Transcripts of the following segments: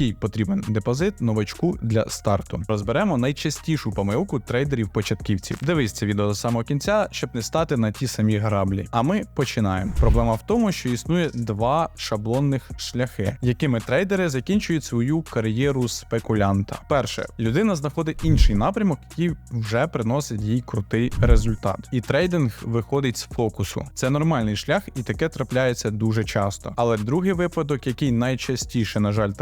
який потрібен депозит новачку для старту. Розберемо найчастішу помилку трейдерів-початківців. Дивись це відео до самого кінця, щоб не стати на ті самі граблі. А ми починаємо. Проблема в тому, що існує два шаблонних шляхи, якими трейдери закінчують свою кар'єру спекулянта. Перше, людина знаходить інший напрямок, який вже приносить їй крутий результат. І трейдинг виходить з фокусу. Це нормальний шлях, і таке трапляється дуже часто. Але другий випадок, який найчастіше, на жаль,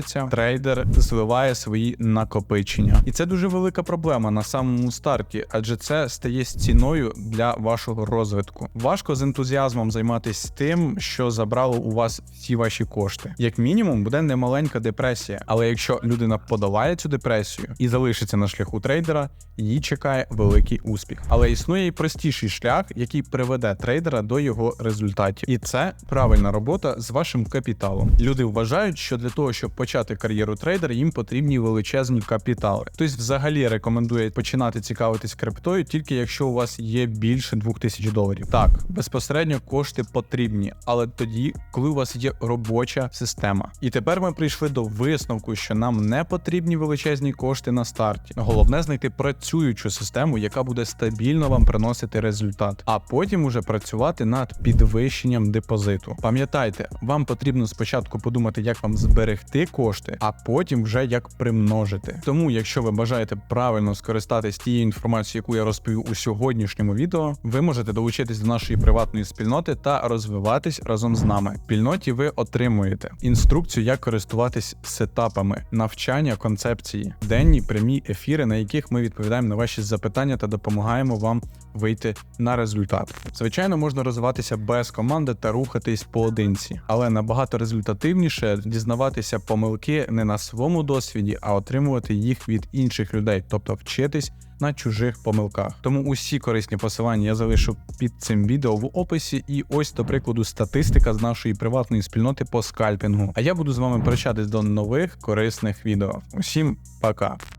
трапляється, трейдер зливає свої накопичення. І це дуже велика проблема на самому старті, адже це стає стіною для вашого розвитку. Важко з ентузіазмом займатися тим, що забрало у вас всі ваші кошти. Як мінімум, буде немаленька депресія. Але якщо людина подолає цю депресію і залишиться на шляху трейдера, її чекає великий успіх. Але існує і простіший шлях, який приведе трейдера до його результатів. І це правильна робота з вашим капіталом. Люди вважають, що для того, щоб почати кар'єру трейдера, їм потрібні величезні капітали. Хтось взагалі рекомендує починати цікавитись криптою, тільки якщо у вас є більше 2000 доларів. Так, безпосередньо кошти потрібні, але тоді, коли у вас є робоча система. І тепер ми прийшли до висновку, що нам не потрібні величезні кошти на старті. Головне знайти працюючу систему, яка буде стабільно вам приносити результат, а потім уже працювати над підвищенням депозиту. Пам'ятайте, вам потрібно спочатку подумати, як вам зберегти кошти, а потім вже як примножити. Тому, якщо ви бажаєте правильно скористатись тією інформацією, яку я розповів у сьогоднішньому відео, ви можете долучитись до нашої приватної спільноти та розвиватись разом з нами. В спільноті ви отримуєте інструкцію, як користуватись сетапами, навчання концепції, денні прямі ефіри, на яких ми відповідаємо на ваші запитання та допомагаємо вам вийти на результат. Звичайно, можна розвиватися без команди та рухатись поодинці, але набагато результативніше дізнаватися помилки не на своєму досвіді, а отримувати їх від інших людей, тобто вчитись на чужих помилках. Тому усі корисні посилання я залишу під цим відео в описі. І ось, до прикладу, статистика з нашої приватної спільноти по скальпінгу. А я буду з вами прощатись до нових корисних відео. Усім пока!